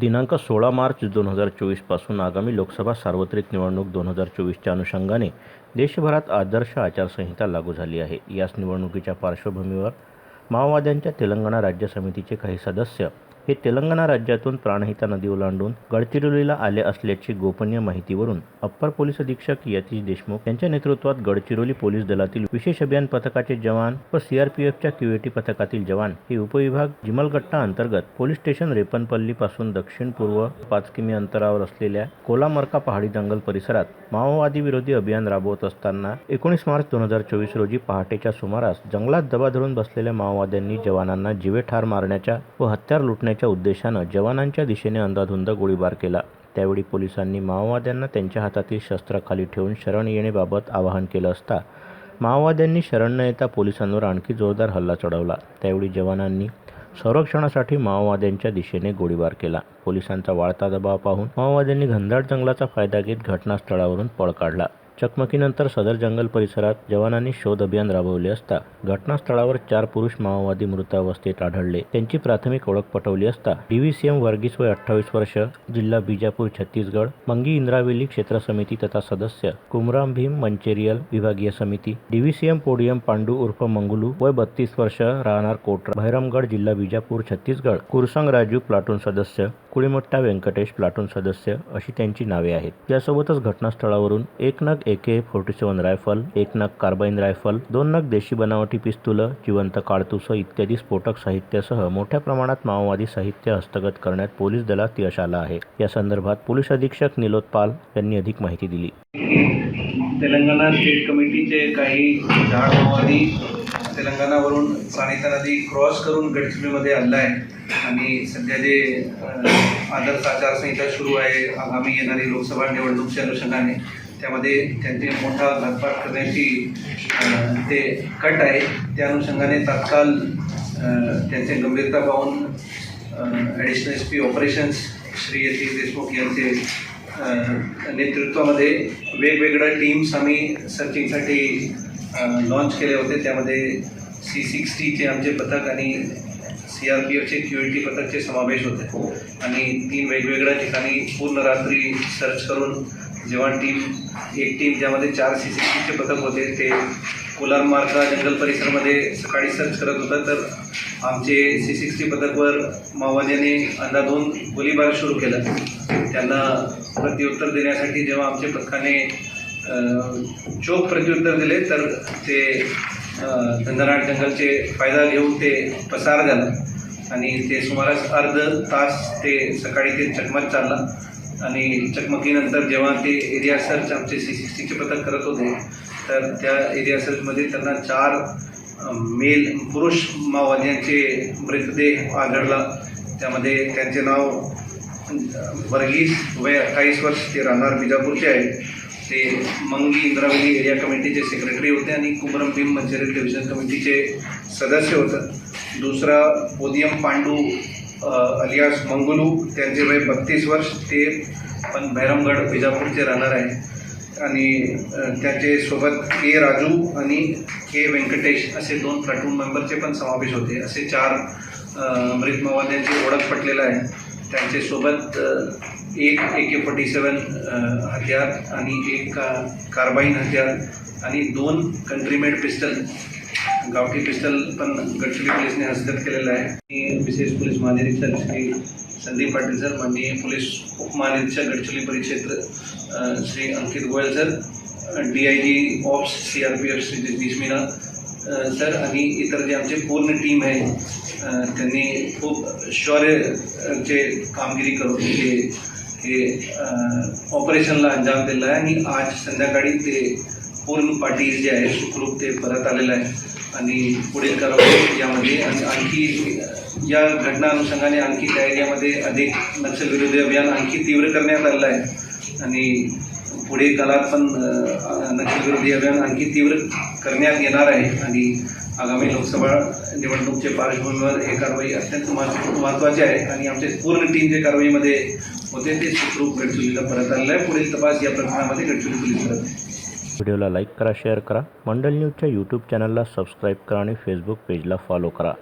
दिनांक सोळा मार्च दोन हजार चोवीसपासून आगामी लोकसभा सार्वत्रिक निवडणूक दोन हजार चोवीसच्या अनुषंगाने देशभरात आदर्श आचारसंहिता लागू झाली आहे. याच निवडणुकीच्या पार्श्वभूमीवर माओवाद्यांच्या तेलंगणा राज्य समितीचे काही सदस्य हे तेलंगणा राज्यातून प्राणहिता नदी ओलांडून गडचिरोलीला आले असल्याची गोपनीय माहितीवरून अप्पर पोलीस अधीक्षक यतीश देशमुख यांच्या नेतृत्वात गडचिरोली पोलीस दलातील विशेष अभियान पथकाचे जवान व सीआरपीएफच्या क्युएटी पथकातील जवान हे उपविभाग जिमलगट्टा अंतर्गत पोलीस स्टेशन रेपनपल्ली पासून दक्षिण पूर्व पाच किमी अंतरावर असलेल्या कोलामर्का पहाडी जंगल परिसरात माओवादी विरोधी अभियान राबवत असताना एकोणीस मार्च दोन हजार चोवीस रोजी पहाटेच्या सुमारास जंगलात दबा धरून बसलेल्या माओवाद्यांनी जवानांना जीवे ठार मारण्याच्या व हत्यार करण्याच्या उद्देशानं जवानांच्या दिशेने अंदाधुंद गोळीबार केला. त्यावेळी पोलिसांनी माओवाद्यांना त्यांच्या हातातील शस्त्र खाली ठेवून शरण येण्याबाबत आवाहन केलं असता माओवाद्यांनी शरण न येता पोलिसांवर आणखी जोरदार हल्ला चढवला. त्यावेळी जवानांनी संरक्षणासाठी माओवाद्यांच्या दिशेने गोळीबार केला. पोलिसांचा वाढता दबाव पाहून माओवाद्यांनी घनदाट जंगलाचा फायदा घेत घटनास्थळावरून पळ काढला. चकमकीनंतर सदर जंगल परिसरात जवानांनी शोध अभियान राबवले असता घटनास्थळावर चार पुरुष माओवादी मृतावस्थेत आढळले. त्यांची प्राथमिक ओळख पटवली असता डीव्हीसीएम वर्गीस वय अठ्ठावीस वर्ष जिल्हा बिजापूर छत्तीसगड मंगी इंद्रावेली क्षेत्र समिती तथा सदस्य कुमराम भीम मंचेरियल विभागीय समिती डीव्हीसीएम पोडियम पांडू उर्फ मंगुलू वय बत्तीस वर्ष राहणार कोटरा भैरमगड जिल्हा बिजापूर छत्तीसगड कुरसंग राजू प्लाटून सदस्य कुळीमट्टा व्यंकटेश प्लाटून सदस्य अशी त्यांची नावे आहेत. यासोबतच घटनास्थळावरून एक नग एके फोर्टी सेवन रायफल एक नग कार्बाईन रायफल दोन नग देशी बनावटी पिस्तुलं जिवंत काळतुसं इत्यादी स्फोटक साहित्यासह मोठ्या प्रमाणात माओवादी साहित्य हस्तगत करण्यात पोलीस दलात यश आलं आहे. या संदर्भात पोलीस अधीक्षक निलोत पाल यांनी अधिक माहिती दिली. तेलंगणा स्टेट कमिटीचे काही झाड माओवादी तेलंगणावरून सानिता नदी क्रॉस करून गडचिरोलीमध्ये आणला आहे. आणि सध्या जे आदर्श आचारसंहिता सुरू आहे आगामी येणारी लोकसभा निवडणूकच्या अनुषंगाने त्यामध्ये त्यांचे मोठा घातपात करण्याची ते कट आहे. त्या अनुषंगाने तात्काळ त्यांचे गंभीरता पाहून additional S P operations Shri Yatish Deshmukh यांचे नेतृत्वामध्ये वेगवेगळ्या टीम्स आम्ही सर्चिंगसाठी लॉन्च केले होते. त्यामध्ये सी सिक्स्टीचे आमचे पथक आणि सी आर पी एफचे क्यू एल टी पथकचे समावेश होते. आणि तीन वेगवेगळ्या ठिकाणी पूर्ण रात्री सर्च करून जेव्हा टीम एक टीम ज्यामध्ये चार सी सिक्स्टीचे पथक होते ते कोलार मार्गा जंगल परिसरमध्ये सकाळी सर्च करत होतं. तर आमचे सी सिक्स्टी पथकवर माओवाद्यांनी अंदाधून गोळीबार सुरू केला. त्यांना प्रत्युत्तर देण्यासाठी जेव्हा आमच्या पथकाने चोख प्रत्युत्तर दिले तर ते अ, धंदनाट जंगलचे फायदा घेऊन ते पसार झालं. आणि ते सुमारास अर्ध तास ते सकाळी ते चकमक चालला. आणि चकमकीनंतर जेव्हा ते एरिया सर्च आमचे सी सिक्स्टीचे पथक करत होते तर त्या एरिया सर्चमध्ये त्यांना चार मेल पुरुष माओवाद्यांचे मृतदेह आढळला. त्यामध्ये त्यांचे नाव वर्गीस वय अठ्ठावीस वर्ष ते राहणार बिजापूरचे आहे ते मंगी इंद्रावली एरिया कमिटीचे सेक्रेटरी होते आणि कुमरम भीम मंचेरी डिव्हिजन कमिटीचे सदस्य होतं. दुसरा पोदियम पांडू अलियास मंगुलू त्यांचे वय बत्तीस वर्ष ते पण भैरमगड विजापूरचे राहणार आहे. आणि त्याचे सोबत के राजू आणि के व्यंकटेश असे दोन प्लॅटून मेंबरचे पण समावेश होते. असे चार मृत मवाद्यांची ओळख पटलेलं आहे. त्यांचे सोबत एक ए के फोर्टी सेवन हत्यार आणि एक का कार्बाईन हत्यार आणि दोन कंट्रीमेड पिस्टल गावठी पिस्टल पण गडचिरोली पोलिसने हस्तगत केलेलं आहे. आणि विशेष पोलीस महानिरीक्षक श्री संदीप पाटील सर माननीय पोलीस उपमहानिरीक्षक गडचिरोली परिक्षेत्र Shri Ankit Goyal sir D I G ops C R P F Shri Jagdish Meena sir आणि इतर जे आमचे पूर्ण टीम आहे त्यांनी खूप शौर्यचे कामगिरी करून हे हे ऑपरेशनला अंजाम दिला आहे आणि आज संध्याकाळी ते पूर्ण पार्टी जे आहे सुखरूप ते परत आलेलं आहे. आणि पुढील कारवाई यामध्ये आणि आणखी या घटना अनुषंगाने आणखी त्या एरियामध्ये अधिक नक्षलविरोधी अभियान आणखी तीव्र करण्यात आलेलं आहे. आणि पुढील काळात पण नक्षलविरोधी अभियान आणखी तीव्र करण्यात येणार आहे. आणि आगामी लोकसभा निवडणूकच्या पार्श्वभूमीवर हे कारवाई अत्यंत महत्त्व महत्त्वाची आहे. आणि आमचे पूर्ण टीम जे कारवाईमध्ये होते ते सुखरूप गडचिरोलीला परत आलेलं आहे. पुढील तपास या प्रकरणामध्ये गडचिरोली पोलीस करत आहे व्हिडिओला लाईक करा शेअर करा. मंडल न्यूजच्या यूट्यूब चॅनलला सबस्क्राईब करा आणि फेसबुक पेजला फॉलो करा.